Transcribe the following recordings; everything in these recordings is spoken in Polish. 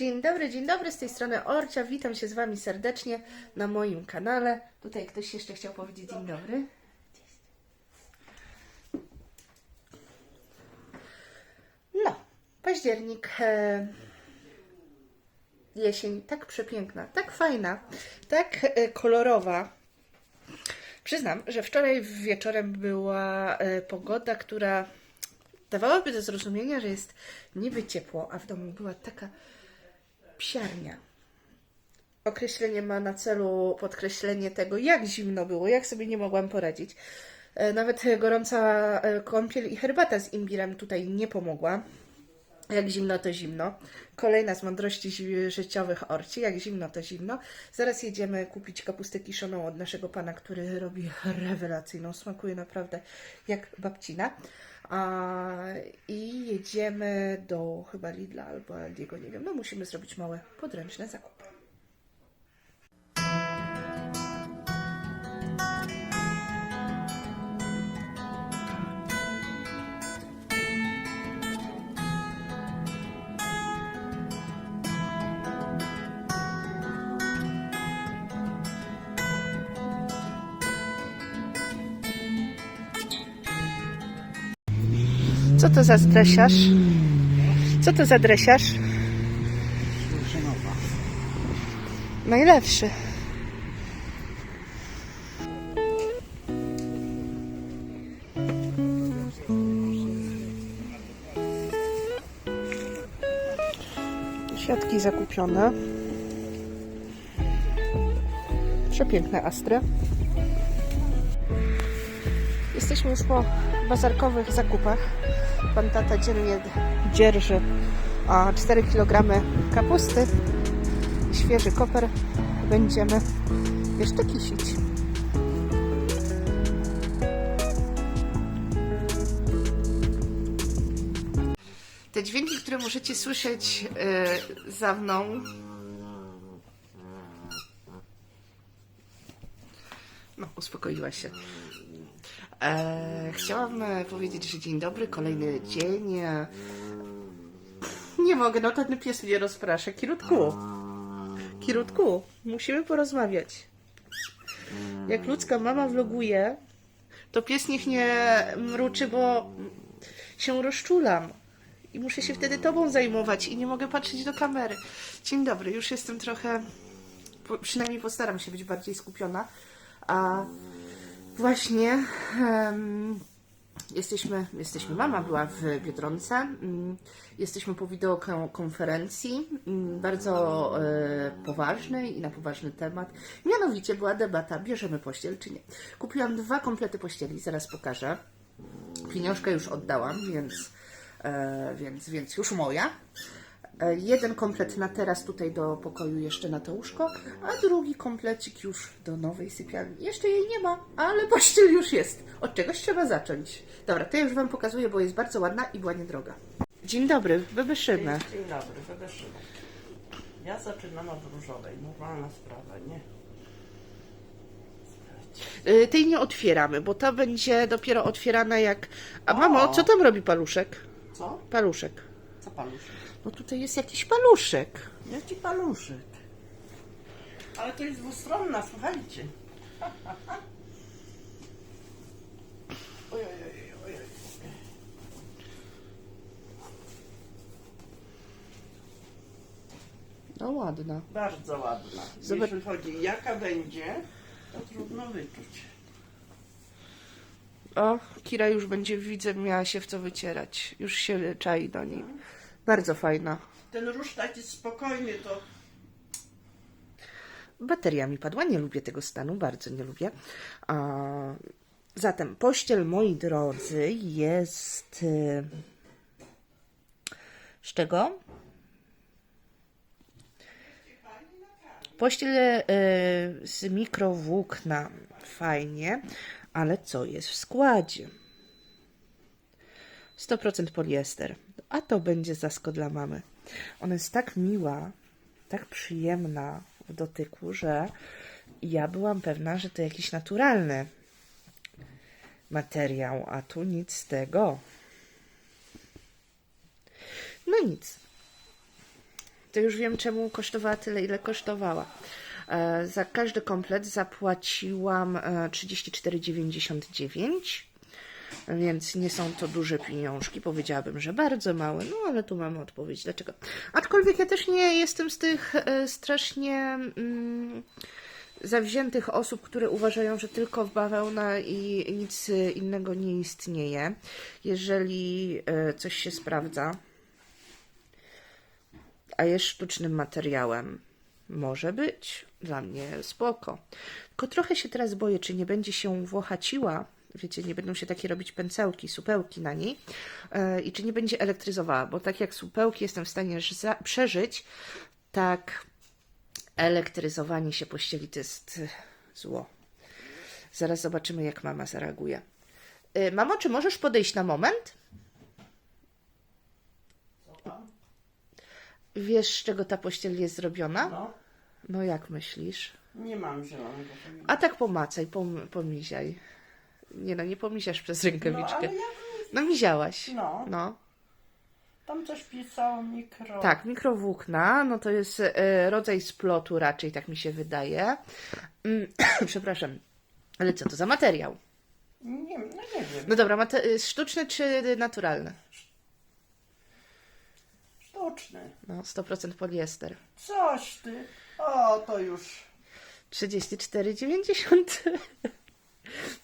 Dzień dobry, dzień dobry, z tej strony Orcia. Witam się z Wami serdecznie na moim kanale. Tutaj ktoś jeszcze chciał powiedzieć dzień dobry. No, październik, e, jesień, tak przepiękna, tak fajna, tak e, kolorowa. Przyznam, że wczoraj wieczorem była e, pogoda, która dawałaby do zrozumienia, że jest niby ciepło, a w domu była taka psiarnia. Określenie ma na celu podkreślenie tego, jak zimno było, jak sobie nie mogłam poradzić. E, Nawet gorąca e, kąpiel i herbata z imbirem tutaj nie pomogła. Jak zimno, to zimno. Kolejna z mądrości życiowych orci. Jak zimno, to zimno. Zaraz jedziemy kupić kapustę kiszoną od naszego pana, który robi rewelacyjną. Smakuje naprawdę jak babcina. I jedziemy do chyba Lidla albo Aldiego, nie wiem. No musimy zrobić małe podręczne zakupy. Co to za dresiarz? Co to za dresiarz? Najlepszy. Siatki zakupione. Przepiękne astry. Jesteśmy już po bazarkowych zakupach. Pan tata dziennie dzierży a, 4 kg kapusty. Świeży koper będziemy jeszcze kisić. Te dźwięki, które możecie słyszeć y, za mną. No, uspokoiła się. E, chciałam e, powiedzieć, że dzień dobry, kolejny dzień. E, nie mogę, no ten pies mnie rozprasza. Kirutku, Kirutku, musimy porozmawiać. Jak ludzka mama vloguje, to pies niech nie mruczy, bo się rozczulam. I muszę się wtedy tobą zajmować i nie mogę patrzeć do kamery. Dzień dobry, już jestem trochę, przynajmniej postaram się być bardziej skupiona. A Właśnie em, jesteśmy, jesteśmy, mama była w Biedronce, mm, jesteśmy po wideokonferencji, mm, bardzo e, poważnej i na poważny temat. Mianowicie była debata, bierzemy pościel czy nie. Kupiłam dwa komplety pościeli, zaraz pokażę. Pieniążkę już oddałam, więc, e, więc, więc już moja. E, Jeden komplet na teraz tutaj do pokoju jeszcze na to łóżko, a drugi komplecik już do nowej sypialni. Jeszcze jej nie ma, ale pościel już jest. Od czegoś trzeba zacząć. Dobra, to ja już Wam pokazuję, bo jest bardzo ładna i była niedroga. Dzień dobry, wybyszymy. Dzień dobry, Fedeszyna. Ja zaczynam od różowej, normalna sprawa, nie? Y, Tej nie otwieramy, bo ta będzie dopiero otwierana jak... A mamo, O! co tam robi paluszek? Co? Paluszek. Co paluszek? No tutaj jest jakiś paluszek. Jaki paluszek? Ale to jest dwustronna, słuchajcie. Ojej, ojej, ojej. No ładna. Bardzo ładna. Zobacz- Jeśli chodzi jaka będzie, to trudno wyczuć. O, Kira już będzie, widzę, miała się w co wycierać. Już się czai do niej. Bardzo fajna. Ten róż taki spokojny to Bateria mi padła, nie lubię tego stanu, bardzo nie lubię. A, zatem pościel, moi drodzy, jest y, z czego? Pościel y, z mikrowłókna, fajnie, ale co jest w składzie? 100% poliester. A to będzie zasko dla mamy. Ona jest tak miła, tak przyjemna w dotyku, że ja byłam pewna, że to jakiś naturalny materiał, a tu nic z tego. No nic. to już wiem, czemu kosztowała tyle, ile kosztowała. E, za każdy komplet zapłaciłam e, 34,99. Więc nie są to duże pieniążki, powiedziałabym, że bardzo małe, no ale tu mamy odpowiedź dlaczego. Aczkolwiek ja też nie jestem z tych e, strasznie mm, zawziętych osób, które uważają, że tylko bawełna i nic innego nie istnieje. Jeżeli e, coś się sprawdza, a jest sztucznym materiałem, może być. Dla mnie spoko. Tylko trochę się teraz boję, czy nie będzie się włochaciła. Wiecie, nie będą się takie robić pęcełki, supełki na niej. e, I czy nie będzie elektryzowała, bo tak jak supełki jestem w stanie przeżyć, tak elektryzowanie się pościeli to jest e, zło. Zaraz zobaczymy, jak mama zareaguje. E, Mamo, czy możesz podejść na moment? Wiesz, z czego ta pościel jest zrobiona? No, No jak myślisz? nie mam zielonego. A tak pomacaj, pom pomiziaj. Nie no, nie pomiziasz przez No, rękawiczkę. ale jak... No miziałaś. No, No. tam coś pisało mikro... Tak, mikrowłókna, no to jest e, rodzaj splotu raczej, tak mi się wydaje. Mm, Przepraszam. Ale co to za materiał? Nie, no nie wiem. No dobra, y, sztuczny czy naturalny? Sztuczny. No, 100% poliester. Coś ty. O, to już... 34,90.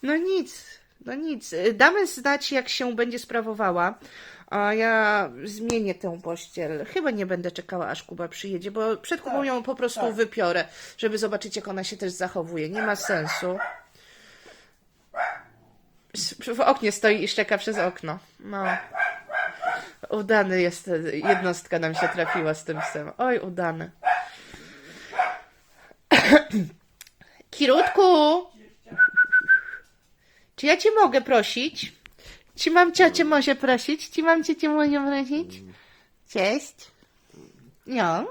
No nic, no nic. Damy znać, jak się będzie sprawowała. A ja zmienię tę pościel. Chyba nie będę czekała, aż Kuba przyjedzie, bo przed Kubą Tak, ją po prostu tak. wypiorę, żeby zobaczyć, jak ona się też zachowuje. Nie ma sensu. W oknie stoi i szczeka przez okno. No. Udany jest, jednostka nam się trafiła z tym psem. Oj, udany. Kirutku! Czy ja cię mogę prosić? Czy mam ciocię może prosić? Czy mam ciocię może prosić? Cześć. No.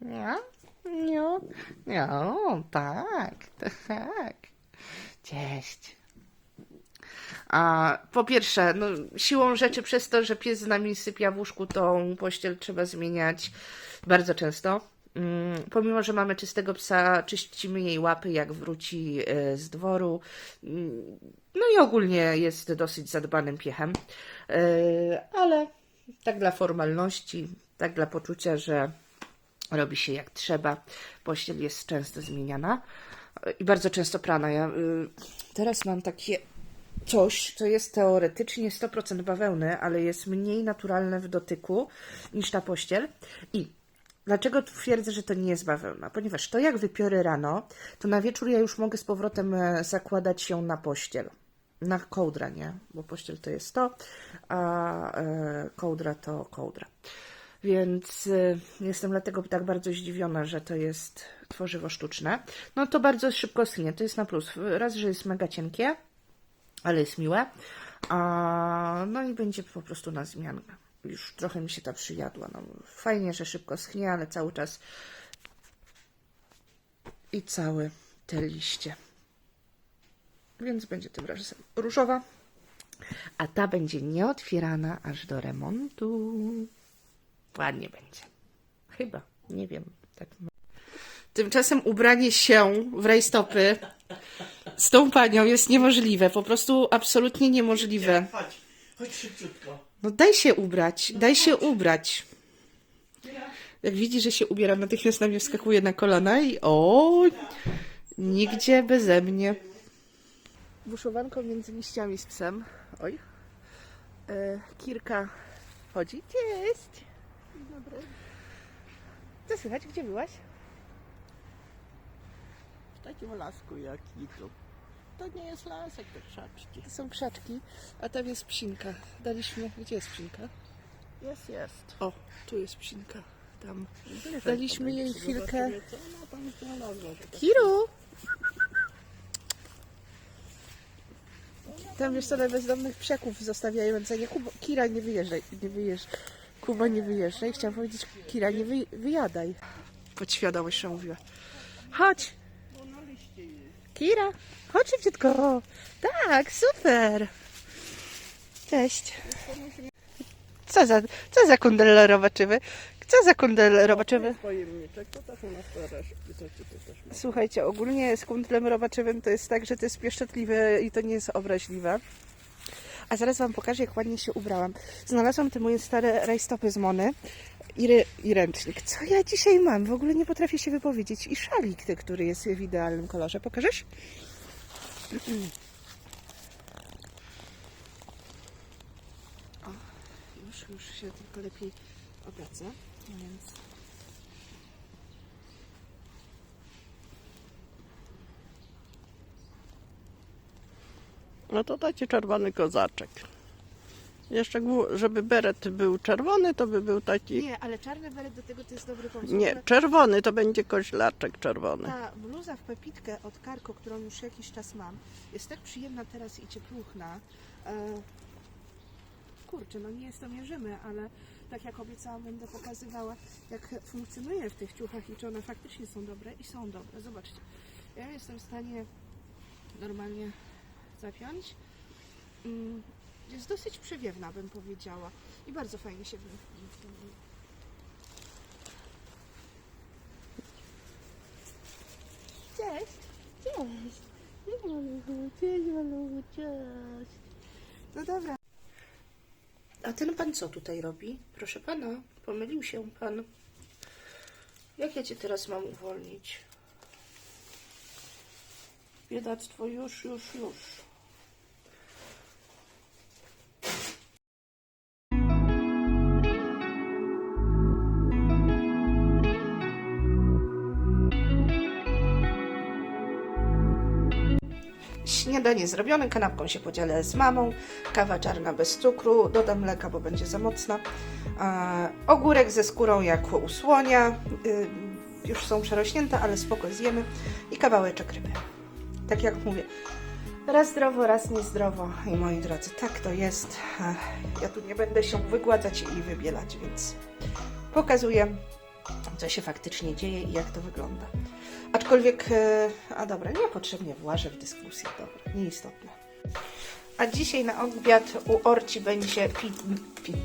No. No. No, tak. Tak. Cześć. A, po pierwsze, no, siłą rzeczy przez to, że pies z nami sypia w łóżku, tą pościel trzeba zmieniać bardzo często. Mm, Pomimo, że mamy czystego psa, czyścimy jej łapy, jak wróci e, z dworu. Mm, No i ogólnie jest dosyć zadbanym piechem. E, Ale tak dla formalności, tak dla poczucia, że robi się jak trzeba. Pościel jest często zmieniana e, i bardzo często prana. Ja teraz mam takie coś, co jest teoretycznie 100% bawełny, ale jest mniej naturalne w dotyku niż ta pościel. I dlaczego twierdzę, że to nie jest bawełna? Ponieważ to jak wypiorę rano, to na wieczór ja już mogę z powrotem e, zakładać ją na pościel. Na kołdra, nie? Bo pościel to jest to, a e, kołdra to kołdra. Więc y, jestem dlatego tak bardzo zdziwiona, że to jest tworzywo sztuczne. No to bardzo szybko schnie, to jest na plus. Raz, że jest mega cienkie, ale jest miłe. A, no i będzie po prostu na zmiankę. Już trochę mi się ta przyjadła. No, fajnie, że szybko schnie, ale cały czas i całe te liście. Więc będzie tym razem różowa, a ta będzie nieotwierana aż do remontu. Ładnie będzie. Chyba, nie wiem. Tak. Tymczasem ubranie się w rajstopy z tą panią jest niemożliwe. Po prostu absolutnie niemożliwe. Chodź, chodź szybciutko. No daj się ubrać, daj się ubrać. Jak widzi, że się ubiera, natychmiast na mnie wskakuje na kolana i o, nigdzie beze mnie. Buszowanką między liściami z psem. Oj. E, Kirka chodzi. Cześć. Dzień dobry. Co słychać? Gdzie byłaś? W takim lasku jaki to. To nie jest lasek, to krzaczki. To są krzaczki, a tam jest psinka. Daliśmy... Gdzie jest psinka? Jest, jest. O, tu jest psinka. Tam. Bliżej Daliśmy jej chwilkę. Co ona tam znalazła. tak- Kiru! Tam wiesz co, bezdomnych psiaków zostawiają, Kuba, Kira nie wyjeżdżaj, nie wyjeżdżaj. Kuba nie wyjeżdżaj. Chciałam powiedzieć, Kira nie wy, wyjadaj. Podświadomość mówiła. Chodź! Kira, chodź szybciutko. Tak, super. Cześć. Co za, co za kundel robaczywy? Co za kundel robaczywy? Słuchajcie, ogólnie z kundlem robaczywym to jest tak, że to jest pieszczotliwe i to nie jest obraźliwe. A zaraz Wam pokażę, jak ładnie się ubrałam. Znalazłam te moje stare rajstopy z Mony i, ry- i ręcznik. Co ja dzisiaj mam? W ogóle nie potrafię się wypowiedzieć. I szalik, który jest w idealnym kolorze. Pokażesz? O, już, już się tylko lepiej obraca. Więc... No to taki czerwony kozaczek. Jeszcze, żeby beret był czerwony, to by był taki... Nie, ale czarny beret do tego to jest dobry pomysł. Nie, czerwony to będzie koźlaczek czerwony. Ta bluza w pepitkę od Karko, którą już jakiś czas mam, jest tak przyjemna teraz i ciepluchna. E, kurczę, no nie jest to mierzymy, ale tak jak obiecałam, będę pokazywała, jak funkcjonuje w tych ciuchach i czy one faktycznie są dobre i są dobre. Zobaczcie, ja jestem w stanie normalnie zapiąć. Jest dosyć przewiewna, bym powiedziała. I bardzo fajnie się w nim w tym Cześć. Cześć. Cześć maluchu, cześć. No dobra. A ten pan co tutaj robi? Proszę pana, pomylił się pan. Jak ja cię teraz mam uwolnić? Biedactwo, już, już, już. Śniadanie zrobione, kanapką się podzielę z mamą, kawa czarna bez cukru, dodam mleka, bo będzie za mocna. E, ogórek ze skórą jak u słonia, y, już są przerośnięte, ale spoko zjemy i kawałeczek ryby. Tak jak mówię, raz zdrowo, raz niezdrowo i moi drodzy, tak to jest. E, ja tu nie będę się wygładzać i wybielać, więc pokazuję, co się faktycznie dzieje i jak to wygląda. Aczkolwiek, e, a dobra, niepotrzebnie włażę w dyskusję, dobra, nieistotne. A dzisiaj na obiad u Orci będzie pit, pit.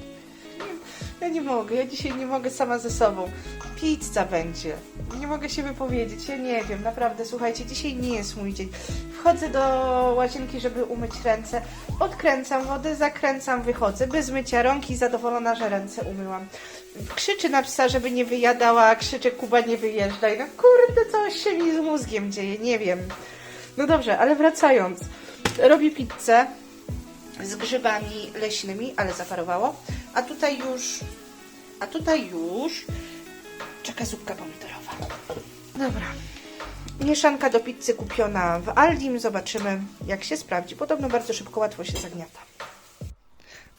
Ja nie mogę, ja dzisiaj nie mogę sama ze sobą. Pizza będzie. Nie mogę się wypowiedzieć, ja nie wiem, naprawdę, słuchajcie, dzisiaj nie jest mój dzień. Wchodzę do łazienki, żeby umyć ręce, odkręcam wodę, zakręcam, wychodzę, bez mycia rąk i zadowolona, że ręce umyłam. Krzyczy na psa, żeby nie wyjadała, krzyczy Kuba nie wyjeżdżaj. No kurde, coś się mi z mózgiem dzieje, nie wiem. No dobrze, ale wracając. Robi pizzę z grzybami leśnymi, ale zaparowało. A tutaj już, a tutaj już czeka zupka pomidorowa. Dobra. Mieszanka do pizzy kupiona w Aldim. Zobaczymy, jak się sprawdzi. Podobno bardzo szybko, łatwo się zagniata.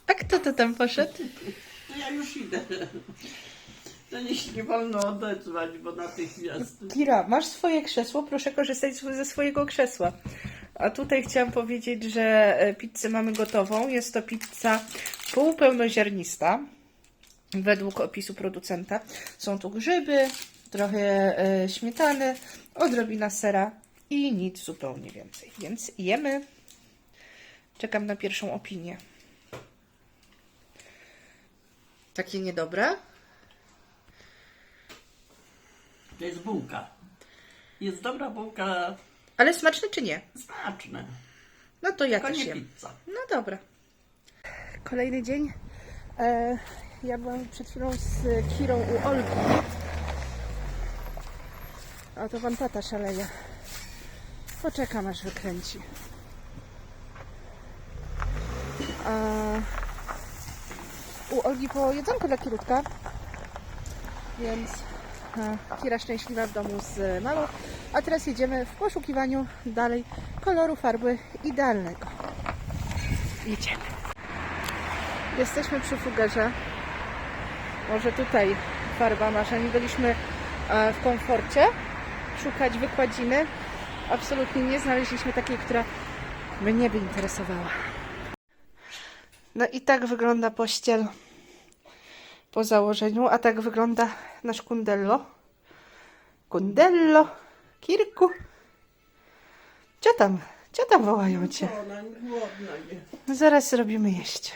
A kto to tam poszedł? No ja już idę. To nie się nie wolno odezwać, bo natychmiast. Kira, masz swoje krzesło, proszę korzystać ze swojego krzesła. A tutaj chciałam powiedzieć, że e, pizzę mamy gotową. Jest to pizza półpełnoziarnista, według opisu producenta. Są tu grzyby, trochę e, śmietany, odrobina sera i nic zupełnie więcej. Więc jemy. Czekam na pierwszą opinię. Takie niedobre? To jest bułka. Jest dobra bułka, Ale smaczne czy nie? smaczna. No to ja Tylko też nie jem. pizza. No dobra. Kolejny dzień. E, ja byłam przed chwilą z Kirą u Olgi. A to pan tata szaleje. Poczekam aż wykręci. A, u Olgi po jedzonko dla Kirutka. Więc e, Kira szczęśliwa w domu z mamą. A teraz jedziemy w poszukiwaniu dalej koloru farby idealnego. Jedziemy. Jesteśmy przy fugerze. Może tutaj farba nasza. Nie byliśmy e, w komforcie szukać wykładziny. Absolutnie nie znaleźliśmy takiej, która mnie by interesowała. No i tak wygląda pościel po założeniu, a tak wygląda nasz kundello. Kundello, Kirku. Co tam? Co tam wołają cię? Ona głodna nie. Zaraz zrobimy jeść.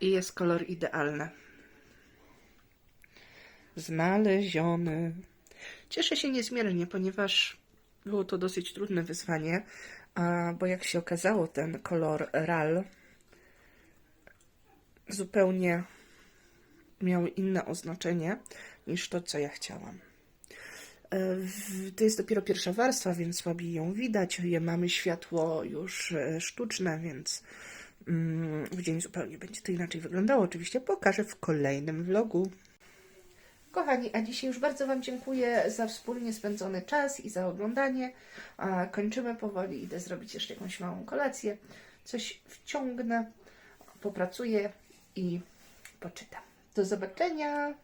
I jest kolor idealny. znaleziony. Cieszę się niezmiernie, ponieważ było to dosyć trudne wyzwanie, a, bo jak się okazało, ten kolor RAL zupełnie miał inne oznaczenie niż to, co ja chciałam. E, To jest dopiero pierwsza warstwa, więc słabiej ją widać. Mamy światło już e, sztuczne, więc mm, w dzień zupełnie będzie to inaczej wyglądało. Oczywiście pokażę w kolejnym vlogu. Kochani, a dzisiaj już bardzo Wam dziękuję za wspólnie spędzony czas i za oglądanie. Kończymy powoli, idę zrobić jeszcze jakąś małą kolację. Coś wciągnę, popracuję i poczytam. Do zobaczenia!